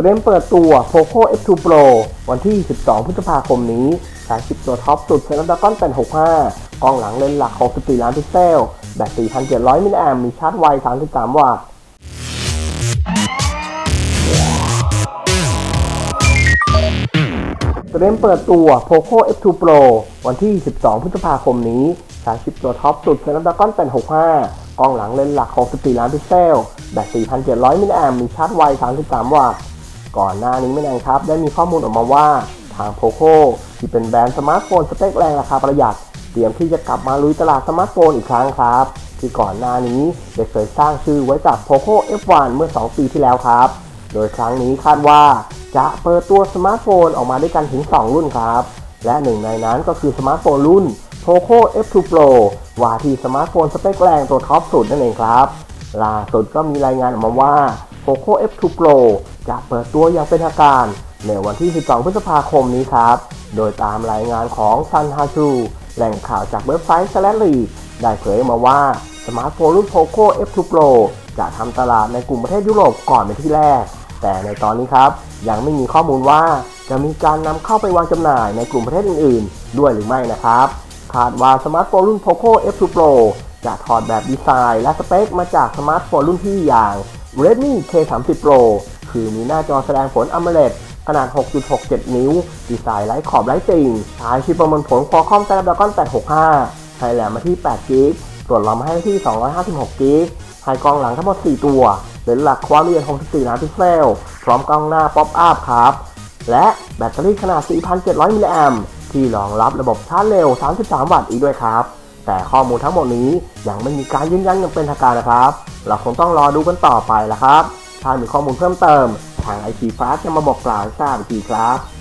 เตรียมเปิดตัว POCO F2 Pro วันที่ 12 พฤษภาคมนี้ฉายชิปตัวท็อปสุด Snapdragon 865 กล้องหลังเลนส์หลัก 64 ล้านพิกเซล แบต 4,700 มิลลิแอมมีชาร์จไว 33 วัตต์เตรียมเปิดตัว POCO F2 Pro วันที่ 12 พฤษภาคมนี้ฉายชิปตัวท็อปสุด Snapdragon 865 กล้องหลังเลนส์หลัก 64 ล้านพิกเซล แบต 4,700 มิลลิแอมมีชาร์จไว 33 วัตต์ ก่อนหน้านี้ไม่นานครับ ได้มีข้อมูลออกมาว่าทาง POCO ที่เป็นแบรนด์สมาร์ทโฟนสเปคแรงราคาประหยัด เตรียมที่จะกลับมาลุยตลาดสมาร์ทโฟนอีกครั้งครับ ที่ก่อนหน้านี้ได้เคยสร้างชื่อไว้จาก POCO F1 เมื่อ 2 ปีที่แล้วครับ โดยครั้งนี้คาดว่าจะเปิดตัวสมาร์ทโฟนออกมาด้วยกันถึง 2 รุ่นครับ และหนึ่งในนั้นก็คือสมาร์ทโฟนรุ่น POCO F2 Pro ว่าที่สมาร์ทโฟนสเปคแรงตัวท็อปสุดนั่นเองครับ ล่าสุดก็มีรายงานออกมาว่า POCO F2 Pro จะเปิดตัวอย่างเป็นทางการ ในวันที่ 12 พฤษภาคมนี้ครับ โดยตามรายงานของ Sun Hachu แหล่งข่าวจากเว็บไซต์ s l a s h l e ได้เผยออกมาว่าสมาร์ทโฟนรุ่น POCO F2 Pro จะทำตลาดในกลุ่มประเทศยุโรปก่อนเป็นที่แรก แต่ในตอนนี้ครับ ยังไม่มีข้อมูลว่าจะมีการนำเข้าไปวางจำหน่ายในกลุ่มประเทศอื่นๆ ด้วยหรือไม่นะครับคาดว่าสมาร์ทโฟนรุ่น POCO F2 Pro จะถอดแบบดีไซน์และสเปคมาจากสมาร์ทโฟนรุ่นพี่อย่าง Redmi K30 Pro คือมีหน้าจอแสดงผล AMOLED ขนาด 6.67 นิ้ว ดีไซน์ไร้ขอบไร้ติ่งใช้ชิปประมวลผล Qualcomm Snapdragon 865ให้แหลมมาที่8 g b ส่วนรอมให้ที่ 256 g b ให้กล้องหลังทั้งหมด 4 ตัวเลนส์หลักความละเอียด 64 ล้านพิกเซล พร้อมกล้องหน้า Pop Up ครับ และแบตเตอรี่ขนาด 4,700 มิลลิแอมที่รองรับระบบชาร์จเร็ว 33 วัตต์อีกด้วยครับ แต่ข้อมูลทั้งหมดนี้ยังไม่มีการยืนยันอย่างเป็นทางการนะครับ เราคงต้องรอดูกันต่อไปละครับ ถ้ามีข้อมูลเพิ่มเติม ทางไอทีฟาสจะมาบอกกล่าวให้ทราบอีกทีครับ